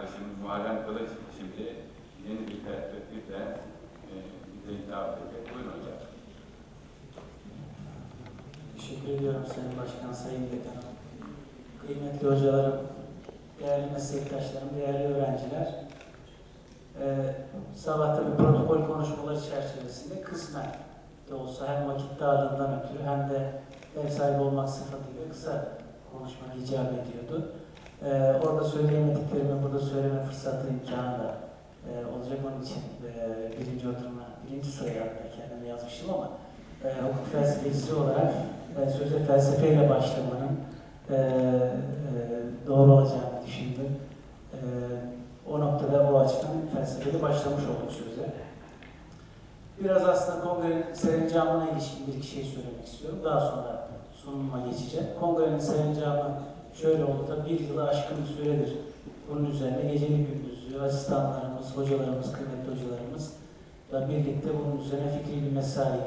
arkadaşımız Muharrem Kılıç şimdi yeni bir perspektifle e, bize hitap edecek. Buyurun hocam. Teşekkür ediyorum Sayın Başkan, Sayın Dekanım. Kıymetli hocalarım, değerli meslektaşlarım, değerli öğrenciler. Ee, sabah tabii protokol konuşmaları çerçevesinde kısmen de olsa hem vakit darlığından ötürü hem de ev sahibi olmak sıfatıyla kısa konuşmak icap ediyordu. Ee, orada söyleyemediklerimi burada söyleme fırsatı imkanı da e, olacak onun için e, birinci oturuma, birinci sıraya hatta kendimi yazmıştım ama e, hukuk felsefecisi olarak e, söze felsefeyle başlamanın e, e, doğru olacağını düşündüm. E, o noktada o açıdan felsefeyle başlamış olduk söze. Biraz aslında kongrenin serencamına ilişkin bir iki şey söylemek istiyorum. Daha sonra sunumuma geçeceğim. Kongrenin serencamı şöyle oldu. Tabii bir yılı aşkın bir süredir bunun üzerine geceli gündüzlü asistanlarımız, hocalarımız, kıymetli hocalarımız da birlikte bunun üzerine fikri bir mesai,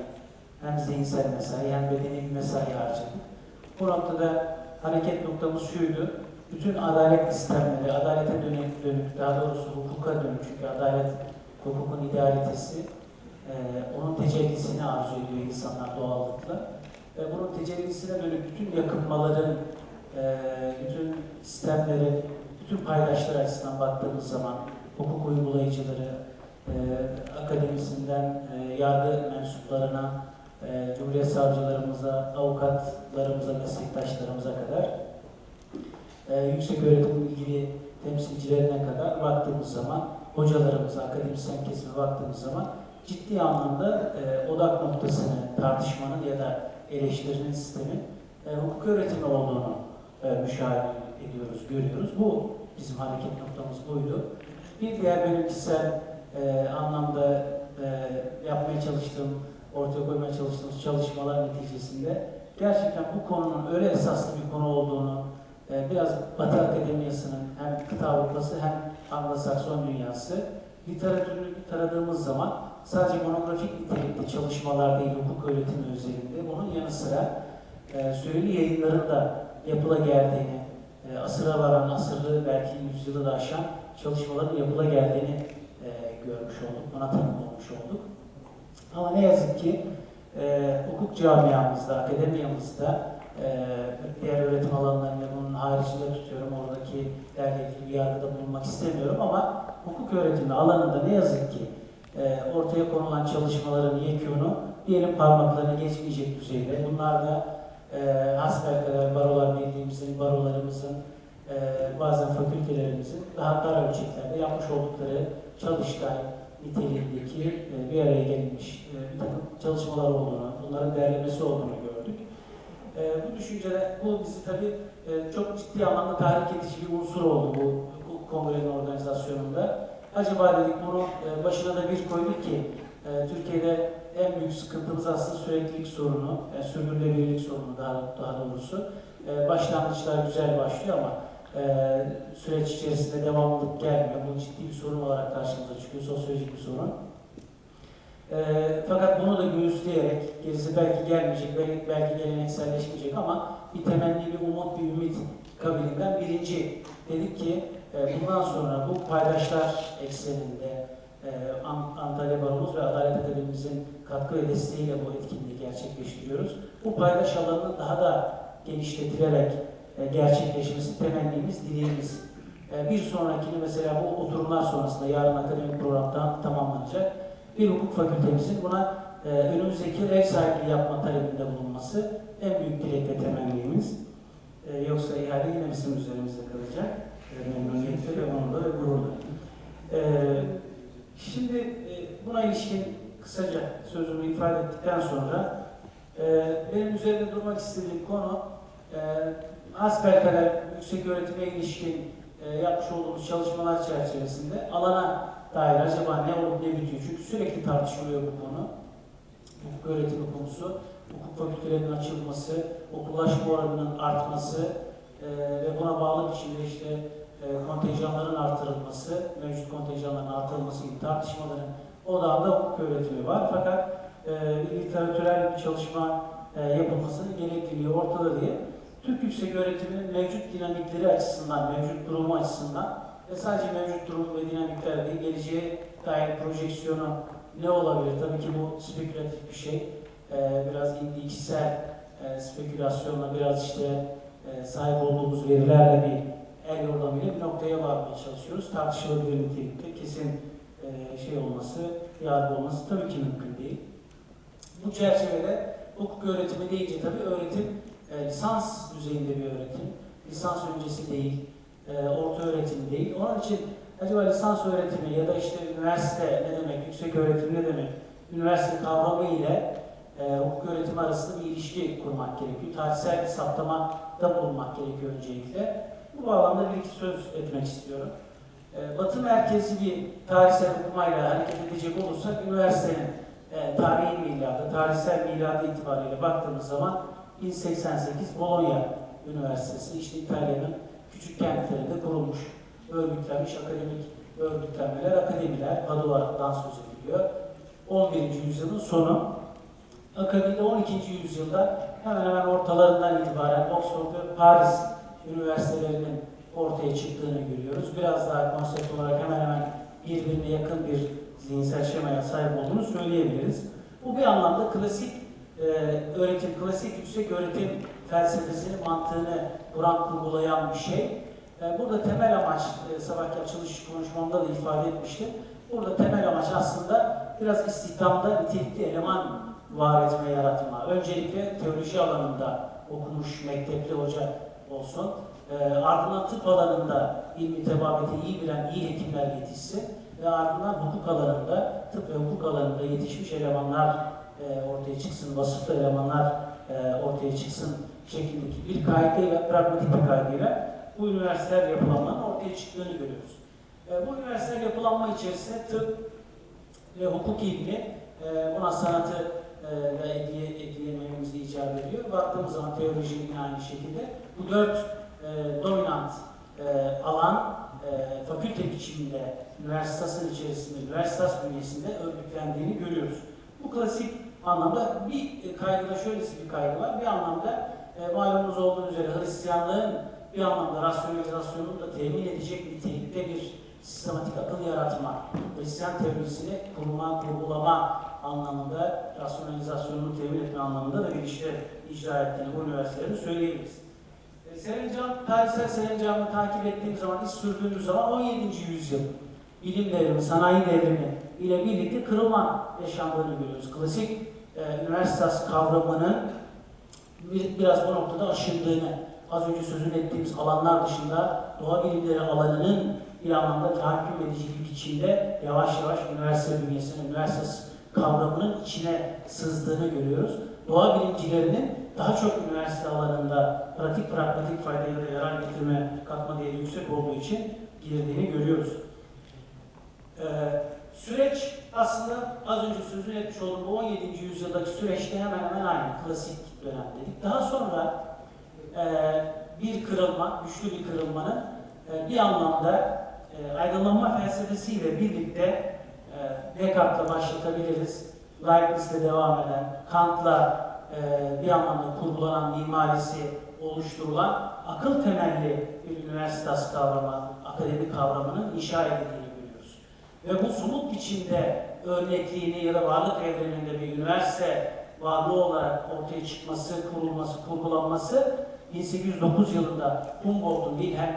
hem zihinsel mesai hem bedeni bir mesai harcadık. Bu noktada hareket noktamız şuydu. Bütün adalet sistemleri, adalete dönük, dönük daha doğrusu hukuka dönük çünkü adalet hukukun idealitesi, e, onun tecellisini arzu ediyor insanlar doğallıkla. Ve bunun tecellisine dönük bütün yakınmaların, e, bütün sistemlerin, bütün paydaşlar açısından baktığımız zaman hukuk uygulayıcıları, e, akademisinden e, yargı mensuplarına, e, Cumhuriyet savcılarımıza, avukatlarımıza, meslektaşlarımıza kadar e, yüksek öğretim ilgili temsilcilerine kadar baktığımız zaman, hocalarımıza, akademisyen kesime baktığımız zaman ciddi anlamda e, odak noktasını tartışmanın ya da eleştirinin sistemin e, hukuk öğretimi olduğunu e, müşahede ediyoruz, görüyoruz. Bu bizim hareket noktamız buydu. Bir diğer benim kişisel e, anlamda e, yapmaya çalıştığım, ortaya koymaya çalıştığımız çalışmalar neticesinde gerçekten bu konunun öyle esaslı bir konu olduğunu e, biraz Batı Akademiyası'nın hem kıta Avrupası hem Anglo-Sakson dünyası literatürünü taradığımız zaman sadece monografik nitelikli çalışmalar değil hukuk öğretimi özelinde bunun yanı sıra e, süreli yayınların da yapıla geldiğini, e, asıra varan, asırlı belki yüzyılı da aşan çalışmaların yapıla geldiğini e, görmüş olduk, buna tanık olmuş olduk. Ama ne yazık ki e, hukuk camiamızda, akademiyamızda e, diğer öğretim alanlarını bunun haricinde tutuyorum. Oradaki derle ilgili yargıda bulunmak istemiyorum ama hukuk öğretimi alanında ne yazık ki e, ortaya konulan çalışmaların yekûnu diyelim parmaklarına geçmeyecek düzeyde. Bunlar da e, hasbelkader barolar birliğimizin, barolarımızın, e, bazen fakültelerimizin daha dar ölçeklerde yapmış oldukları çalıştay niteliğindeki e, bir araya gelmiş e, bir takım çalışmalar olduğunu, bunların derlemesi olduğunu gördük. E, bu düşünceler, bu bizi tabii e, çok ciddi anlamda tahrik edici bir unsur oldu bu, bu kongrenin organizasyonunda. Acaba dedik bunu e, başına da bir koyduk ki e, Türkiye'de en büyük sıkıntımız aslında süreklilik sorunu, yani sürdürülebilirlik sorunu daha, daha doğrusu. E, başlangıçlar güzel başlıyor ama e, süreç içerisinde devamlılık gelmiyor. Bu ciddi bir sorun olarak karşımıza çıkıyor, sosyolojik bir sorun. E, fakat bunu da göğüsleyerek, gerisi belki gelmeyecek, belki, belki gelenekselleşmeyecek ama bir temenni, bir umut, bir ümit kabilinden birinci dedik ki e, bundan sonra bu paydaşlar ekseninde e, Antalya Baromuz ve Adalet Akademimizin katkı ve desteğiyle bu etkinliği gerçekleştiriyoruz. Bu paydaş alanının daha da genişletilerek e, gerçekleşmesi temennimiz, dileğimiz. E, bir sonrakini mesela bu oturumlar sonrasında yarın akademik programdan tamamlanacak. Bir hukuk fakültemizin buna e, önümüzdeki yıl ev sahipliği yapma talebinde bulunması en büyük dilek ve temennimiz. Yoksa ihale yine bizim üzerimizde kalacak. E, memnuniyetle ve onurla ve gururla. E, şimdi e, buna ilişkin kısaca sözümü ifade ettikten sonra e, benim üzerinde durmak istediğim konu e, hasbelkader yüksek öğretime ilişkin e, yapmış olduğumuz çalışmalar çerçevesinde alana dair acaba ne olup ne bitiyor? Çünkü sürekli tartışılıyor bu konu. Hukuk öğretimi konusu, hukuk fakültelerinin açılması, okullaşma oranının artması e, ve buna bağlı biçimde işte e, kontenjanların artırılması, mevcut kontenjanların artırılması gibi tartışmaların odağında hukuk öğretimi var. Fakat e, bir literatürel çalışma e, yapılmasının gerekliliği ortada diye Türk yüksek öğretiminin mevcut dinamikleri açısından, mevcut durumu açısından ve sadece mevcut durum ve dinamikler değil, geleceğe dair projeksiyonu ne olabilir? Tabii ki bu spekülatif bir şey. Ee, biraz ilgisel e, spekülasyonla, biraz işte e, sahip olduğumuz verilerle bir el yordamıyla bir noktaya varmaya çalışıyoruz. Tartışılabilir nitelikte kesin e, şey olması, yargı olması tabii ki mümkün değil. Bu çerçevede hukuk öğretimi deyince tabii öğretim e, lisans düzeyinde bir öğretim. Lisans öncesi değil, e, orta öğretim değil. Onun için acaba lisans öğretimi ya da işte üniversite ne demek, yüksek öğretim ne demek, üniversite kavramı ile e, hukuk öğretimi arasında bir ilişki kurmak gerekiyor. Tarihsel bir saptamada bulunmak gerekiyor öncelikle. Bu bağlamda bir iki söz etmek istiyorum. E, Batı merkezli bir tarihsel okumayla hareket edecek olursak üniversitenin e, tarihi miladı, tarihsel miladı itibariyle baktığımız zaman 1088 Bologna Üniversitesi, işte İtalya'nın küçük kentlerinde kurulmuş, örgütlenmiş akademik örgütlenmeler, akademiler, Padova'dan söz ediliyor. 11. yüzyılın sonu. Akabinde 12. yüzyılda hemen hemen ortalarından itibaren Oxford ve Paris üniversitelerinin ortaya çıktığını görüyoruz. Biraz daha konsept olarak hemen hemen birbirine yakın bir zihinsel şemaya sahip olduğunu söyleyebiliriz. Bu bir anlamda klasik e, öğretim, klasik yüksek öğretim felsefesini, mantığını kuran, kurgulayan bir şey. E, burada temel amaç, e, sabahki açılış konuşmamda da ifade etmiştim. Burada temel amaç aslında biraz istihdamda nitelikli eleman var etme, yaratma. Öncelikle teoloji alanında okumuş mektepli hoca olsun. E, ardından tıp alanında ilmi tebabeti iyi bilen iyi hekimler yetişsin ve ardından hukuk alanında, tıp ve hukuk alanında yetişmiş elemanlar e, ortaya çıksın, vasıflı elemanlar e, ortaya çıksın şeklindeki bir kaygıyla, pragmatik bir kaygıyla bu üniversiteler yapılanmanın ortaya çıktığını görüyoruz. E, bu üniversiteler yapılanma içerisinde tıp ve hukuk ilmi e, buna sanatı e, da ekle, ekleyememiz icap ediyor. Baktığımız zaman teoloji yine aynı şekilde. Bu dört e, dominant e, alan e, fakülte biçiminde üniversitasının içerisinde, üniversitas bünyesinde örgütlendiğini görüyoruz. Bu klasik anlamda bir kaygıda şöylesi bir kaygı var. Bir anlamda e, malumunuz olduğu üzere Hristiyanlığın bir anlamda rasyonalizasyonunu da temin edecek nitelikte bir sistematik akıl yaratma, Hristiyan teorisini kurma, kurgulama anlamında, rasyonalizasyonunu temin etme anlamında da bir işte icra ettiğini bu üniversitelerin söyleyebiliriz. E, Serencam, tarihsel Serencam'ı takip ettiğimiz zaman, iz sürdüğümüz zaman 17. yüzyıl bilim devrimi, sanayi devrimi ile birlikte kırılma yaşandığını görüyoruz. Klasik e, üniversitas kavramının bir, biraz bu noktada aşındığını, az önce sözünü ettiğimiz alanlar dışında doğa bilimleri alanının bir anlamda tahakküm edicilik içinde yavaş yavaş üniversite bünyesine, üniversite kavramının içine sızdığını görüyoruz. Doğa bilimcilerinin daha çok üniversite alanında pratik pragmatik faydaya da yarar getirme katma değeri yüksek olduğu için girdiğini görüyoruz. Ee, süreç aslında az önce sözünü etmiş olduğum bu 17. yüzyıldaki süreçte hemen hemen aynı klasik dönem dedik. Daha sonra e, bir kırılma, güçlü bir kırılmanın e, bir anlamda e, aydınlanma felsefesiyle birlikte e, Descartes'la başlatabiliriz. Leibniz'le devam eden, Kant'la e, bir anlamda kurgulanan mimarisi oluşturulan akıl temelli bir üniversitas kavramı, akademik kavramının inşa edildiğini görüyoruz. Ve bu somut biçimde örnekliğini ya da varlık evreninde bir üniversite varlığı olarak ortaya çıkması, kurulması, kurgulanması 1809 yılında Humboldt'un, Wilhelm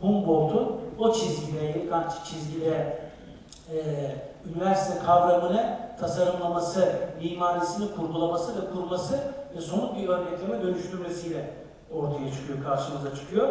Humboldt'un o çizgide, ilk çizgide e, üniversite kavramını tasarımlaması, mimarisini kurgulaması ve kurması ve somut bir örnekleme dönüştürmesiyle ortaya çıkıyor, karşımıza çıkıyor.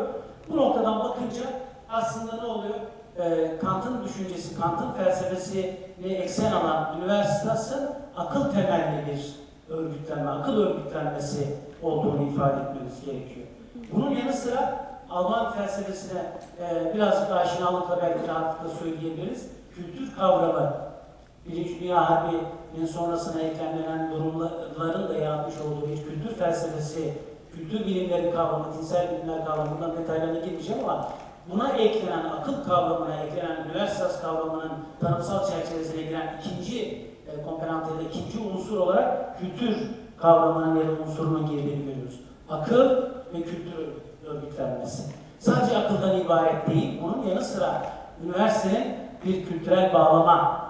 Bu noktadan bakınca aslında ne oluyor? E, Kant'ın düşüncesi, Kant'ın felsefesi ve eksen alan üniversitesi akıl temelli bir örgütlenme, akıl örgütlenmesi olduğunu ifade etmemiz gerekiyor. Bunun yanı sıra Alman felsefesine e, birazcık aşinalıkla belki rahatlıkla söyleyebiliriz. Kültür kavramı, Birinci Dünya Harbi'nin sonrasına eklemlenen durumların da yaratmış olduğu bir kültür felsefesi, kültür bilimleri kavramı, tinsel bilimler kavramından detaylarına girmeyeceğim ama buna eklenen, akıl kavramına eklenen, üniversitas kavramının tanımsal çerçevesine giren ikinci e, komponent ya da ikinci unsur olarak kültür kavramının ya da unsurunun girdiğini görüyoruz. Akıl ve kültür örgütlenmesi. Sadece akıldan ibaret değil, bunun yanı sıra üniversitenin bir kültürel bağlama,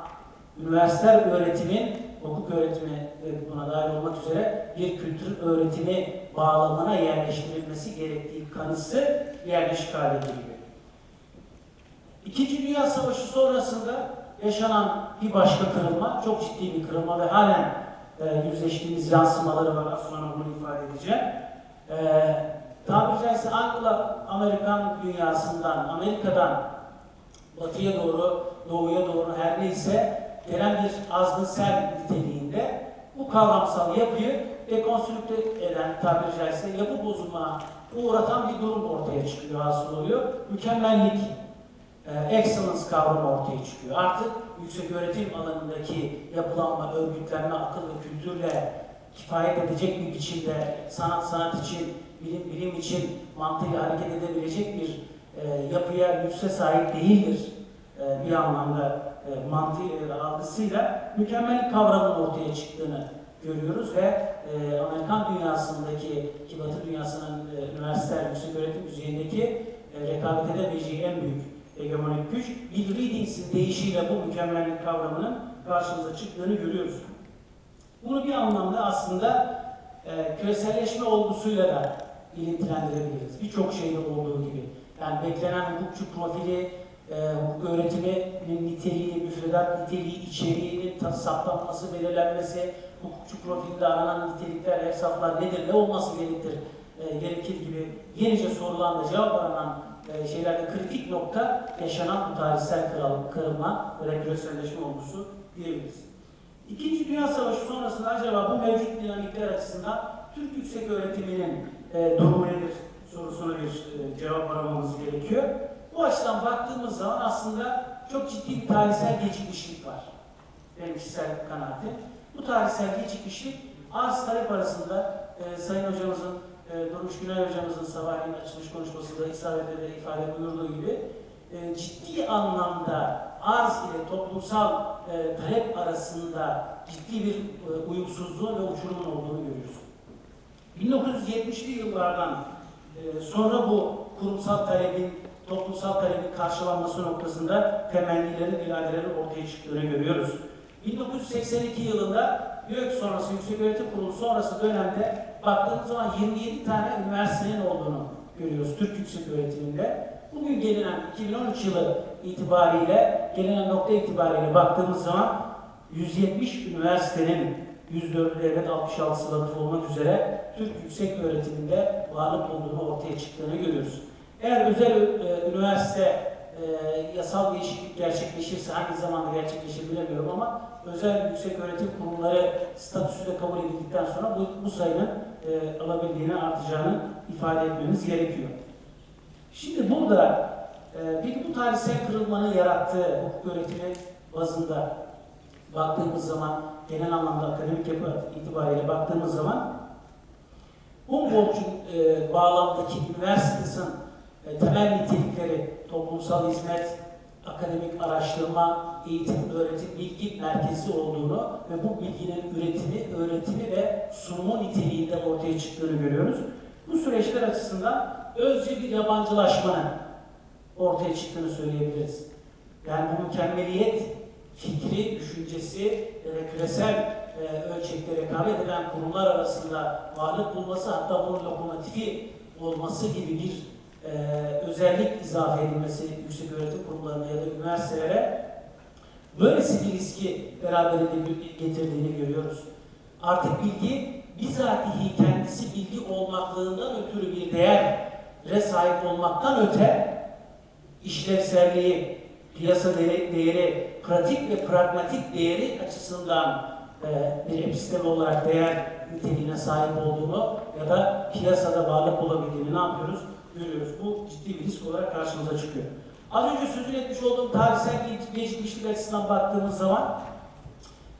üniversiteler öğretimin, hukuk öğretimi buna dahil olmak üzere bir kültür öğretimi bağlamına yerleştirilmesi gerektiği kanısı yerleşik hale geliyor. İkinci Dünya Savaşı sonrasında yaşanan bir başka kırılma, çok ciddi bir kırılma ve halen e, yüzleştiğimiz yansımaları var. Az sonra bunu ifade edeceğim. E, tabiri caizse Anglo-Amerikan dünyasından, Amerika'dan batıya doğru, doğuya doğru her neyse gelen bir azgınsel niteliğinde bu kavramsal yapıyı dekonstrükte eden, tabiri caizse yapı bozulmana uğratan bir durum ortaya çıkıyor, hasıl oluyor. Mükemmellik, e, excellence kavramı ortaya çıkıyor. Artık yüksek öğretim alanındaki yapılanma, örgütlenme, akıl ve kültürle kifayet edecek bir biçimde sanat sanat için, bilim bilim için mantığıyla hareket edebilecek bir e, yapıya, lükse sahip değildir e, bir anlamda e, mantığı e, algısıyla mükemmellik kavramının ortaya çıktığını görüyoruz ve Amerikan dünyasındaki ki Batı dünyasının e, üniversiteler, yüksek öğretim düzeyindeki e, rekabet edemeyeceği en büyük hegemonik güç Bill Readings'in deyişiyle bu mükemmellik kavramının karşımıza çıktığını görüyoruz. Bunu bir anlamda aslında küreselleşme olgusuyla da ilintilendirebiliriz. Birçok şeyde olduğu gibi. Yani beklenen hukukçu profili, e, hukuk öğretiminin niteliği, müfredat niteliği, içeriğinin ta- saptanması, belirlenmesi, hukukçu profilinde aranan nitelikler, efsaflar nedir, ne olması gerekir, e, gerekir gibi yenice sorulan ve cevap aranan e, şeylerde kritik nokta yaşanan bu tarihsel kırılma ve küreselleşme olgusu diyebiliriz. İkinci Dünya Savaşı sonrasında acaba bu mevcut dinamikler açısından Türk yüksek öğretiminin e, durumu nedir sorusuna bir e, cevap aramamız gerekiyor. Bu açıdan baktığımız zaman aslında çok ciddi bir tarihsel gecikmişlik var. Benim kişisel kanaatim. Bu tarihsel gecikmişlik arz talep arasında e, Sayın Hocamızın, e, Durmuş Günay Hocamızın sabahleyin açılış konuşmasında isabetle de ifade buyurduğu gibi e, ciddi anlamda arz ile toplumsal e, talep arasında ciddi bir e, uyumsuzluğun ve uçurumun olduğunu görüyoruz. 1970'li yıllardan e, sonra bu kurumsal talebin, toplumsal talebin karşılanması noktasında temennilerin, iradelerin ortaya çıktığını görüyoruz. 1982 yılında YÖK sonrası, Yüksek Öğretim Kurulu sonrası dönemde baktığımız zaman 27 tane üniversitenin olduğunu görüyoruz Türk Yüksek Öğretiminde. Bugün gelinen 2013 yılı itibariyle, gelinen nokta itibariyle baktığımız zaman 170 üniversitenin 104 devlet 66'sı vakıf olmak üzere Türk yüksek öğretiminde varlık olduğunu ortaya çıktığını görüyoruz. Eğer özel e, üniversite e, yasal değişiklik gerçekleşirse hangi zamanda gerçekleşir bilemiyorum ama özel yüksek öğretim kurumları statüsü de kabul edildikten sonra bu, bu sayının e, alabildiğini artacağını ifade etmemiz gerekiyor. Şimdi burada e, bir bu tarihsel kırılmanın yarattığı hukuk öğretimi bazında baktığımız zaman genel anlamda akademik yapı itibariyle baktığımız zaman Humboldt'un e, bağlamdaki üniversitenin e, temel nitelikleri toplumsal hizmet, akademik araştırma, eğitim, öğretim, bilgi merkezi olduğunu ve bu bilginin üretimi, öğretimi ve sunumu niteliğinde ortaya çıktığını görüyoruz. Bu süreçler açısından özce bir yabancılaşmanın ortaya çıktığını söyleyebiliriz. Yani bu mükemmeliyet fikri, düşüncesi ve küresel e, ölçekte rekabet eden kurumlar arasında varlık bulması hatta bunun lokomotifi olması gibi bir e, özellik izafe edilmesi yüksek öğretim kurumlarına ya da üniversitelere böylesi bir riski beraberinde getirdiğini görüyoruz. Artık bilgi bizatihi kendisi bilgi olmaklığından ötürü bir değere sahip olmaktan öte işlevselliği, piyasa değeri, pratik ve pragmatik değeri açısından e, bir episteme olarak değer niteliğine sahip olduğunu ya da piyasada varlık bulabildiğini ne yapıyoruz? Görüyoruz. Bu ciddi bir risk olarak karşımıza çıkıyor. Az önce sözünü etmiş olduğum tarihsel geçmişlik açısından baktığımız zaman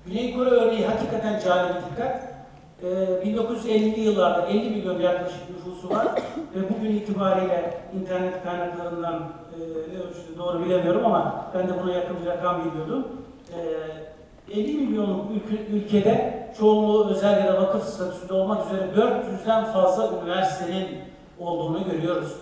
Güney Kore örneği hakikaten bir dikkat. Ee, 1950'li yıllarda 50 milyon yaklaşık nüfusu var ve bugün itibariyle internet kaynaklarından e, ne ölçüde doğru bilemiyorum ama ben de buna yakın bir rakam biliyordum. Ee, 50 milyonluk ülke, ülkede çoğunluğu özel ya da vakıf statüsünde olmak üzere 400'den fazla üniversitenin olduğunu görüyoruz.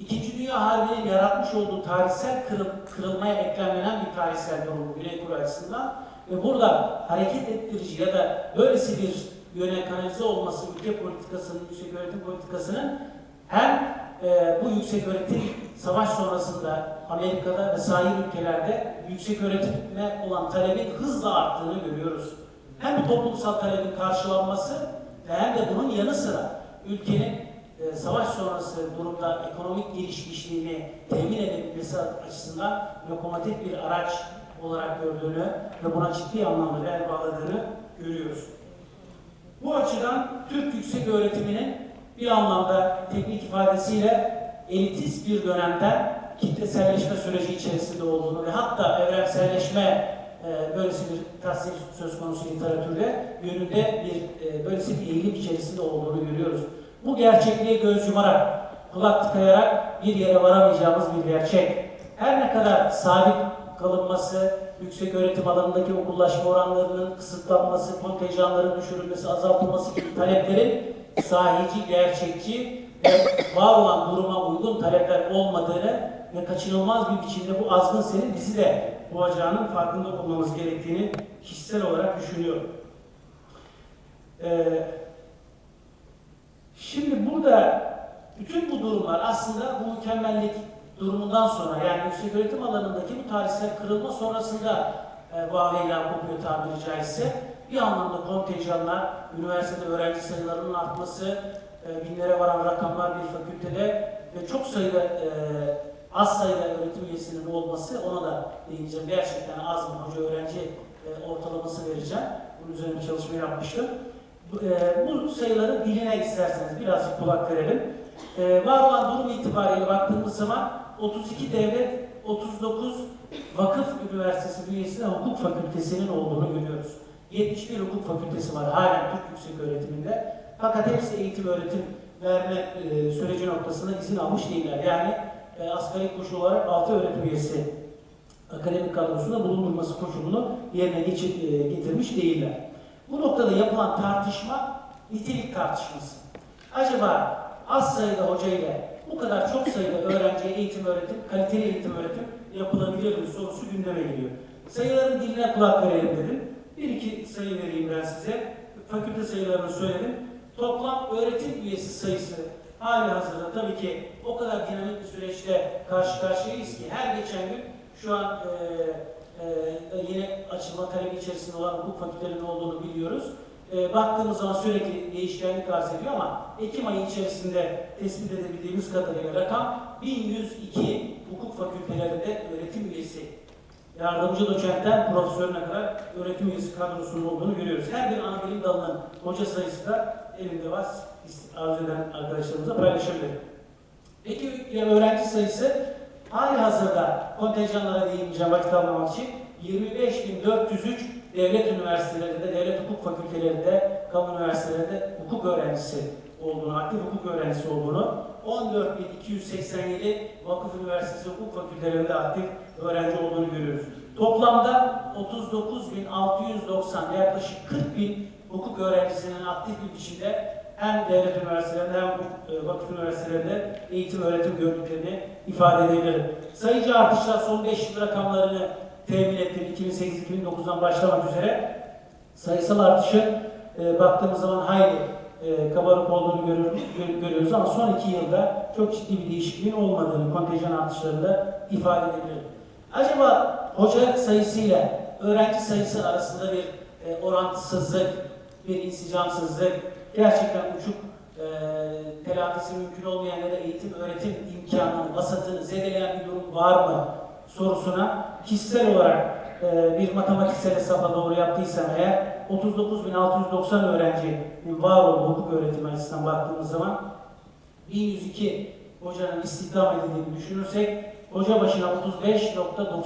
İkinci Dünya Harbi'nin yaratmış olduğu tarihsel kırıl, kırılmaya eklemlenen bir tarihsel durum Güney Kore açısından. Ve burada hareket ettirici ya da böylesi bir yöne kanalize olması ülke politikasının, yüksek öğretim politikasının hem e, bu yüksek öğretim savaş sonrasında Amerika'da ve sahil ülkelerde yüksek öğretime olan talebin hızla arttığını görüyoruz. Hem bu toplumsal talebin karşılanması ve hem de bunun yanı sıra ülkenin e, savaş sonrası durumda ekonomik gelişmişliğini temin edebilmesi açısından lokomotif bir araç olarak gördüğünü ve buna ciddi anlamda el bağladığını görüyoruz. Bu açıdan Türk yüksek öğretiminin bir anlamda teknik ifadesiyle elitist bir dönemden kitleselleşme süreci içerisinde olduğunu ve hatta evrenselleşme e, böylesi bir tasnif söz konusu literatürde yönünde bir e, böylesi bir eğilim içerisinde olduğunu görüyoruz. Bu gerçekliğe göz yumarak, kulak tıkayarak bir yere varamayacağımız bir gerçek. Her ne kadar sabit kalınması, yüksek öğretim alanındaki okullaşma oranlarının kısıtlanması, kontenjanların düşürülmesi, azaltılması gibi taleplerin sahici, gerçekçi ve var olan duruma uygun talepler olmadığını ve kaçınılmaz bir biçimde bu azgın senin bizi de boğacağının farkında olmamız gerektiğini kişisel olarak düşünüyorum. Ee, şimdi burada bütün bu durumlar aslında bu mükemmellik durumundan sonra yani yüksek öğretim alanındaki bu tarihsel kırılma sonrasında e, ilan kopuyor tabiri caizse. Bir anlamda kontenjanlar, üniversitede öğrenci sayılarının artması, e, binlere varan rakamlar bir fakültede ve çok sayıda e, az sayıda öğretim üyesinin olması ona da değineceğim. Gerçekten az mı hoca öğrenci e, ortalaması vereceğim. Bunun üzerine bir çalışma yapmıştım. Bu, e, bu sayıları biline isterseniz birazcık kulak verelim. E, var olan durum itibariyle baktığımız zaman 32 devlet, 39 vakıf üniversitesi bünyesinde hukuk fakültesinin olduğunu görüyoruz. 71 hukuk fakültesi var halen Türk Yüksek Öğretiminde. Fakat hepsi eğitim öğretim verme e, süreci noktasında izin almış değiller. Yani e, asgari koşul olarak 6 öğretim üyesi akademik kadrosunda bulundurması koşulunu yerine geçir, e, getirmiş değiller. Bu noktada yapılan tartışma nitelik tartışması. Acaba az sayıda hoca ile bu kadar çok sayıda öğrenciye eğitim öğretim, kaliteli eğitim öğretim yapılabilir mi sorusu gündeme geliyor. Sayıların diline kulak verelim dedim. Bir iki sayı vereyim ben size. Fakülte sayılarını söyledim. Toplam öğretim üyesi sayısı hali hazırda tabii ki o kadar dinamik bir süreçte karşı karşıyayız ki her geçen gün şu an e, e, yeni açılma talebi içerisinde olan hukuk fakültelerinin olduğunu biliyoruz. E, baktığımız zaman sürekli değişkenlik arz ediyor ama Ekim ayı içerisinde tespit edebildiğimiz kadarıyla rakam 1102 hukuk fakültelerinde öğretim üyesi yardımcı doçentten profesörüne kadar öğretim üyesi kadrosunun olduğunu görüyoruz. Her bir ana bilim dalının hoca sayısı da elinde var. Arzu eden arkadaşlarımıza paylaşabilir. Peki öğrenci sayısı hali hazırda kontenjanlara değineceğim vakit almamak için 25.403 devlet üniversitelerinde, devlet hukuk fakültelerinde, kamu üniversitelerinde hukuk öğrencisi olduğunu, aktif hukuk öğrencisi olduğunu, 14.287 vakıf üniversitesi hukuk fakültelerinde aktif öğrenci olduğunu görüyoruz. Toplamda 39.690 yaklaşık 40.000 hukuk öğrencisinin aktif bir biçimde hem devlet üniversitelerinde hem e, vakıf üniversitelerinde eğitim öğretim gördüklerini ifade edebilirim. Sayıcı artışlar son 5 yıl rakamlarını temin ettim 2008-2009'dan başlamak üzere. Sayısal artışı e, baktığımız zaman hayli e, kabarık olduğunu görüyoruz, gö- görüyoruz ama son iki yılda çok ciddi bir değişikliğin olmadığını kontenjan artışlarında ifade edebilirim. Acaba hoca sayısıyla öğrenci sayısı arasında bir e, orantısızlık, bir insicamsızlık, gerçekten uçuk e, telafisi mümkün olmayan ya da eğitim öğretim imkanının, vasatını zedeleyen bir durum var mı sorusuna kişisel olarak e, bir matematiksel hesapla doğru yaptıysam eğer 39.690 öğrencinin var olduğu hukuk öğretimi açısından baktığımız zaman 1102 hocanın istihdam edildiğini düşünürsek hoca başına 35.90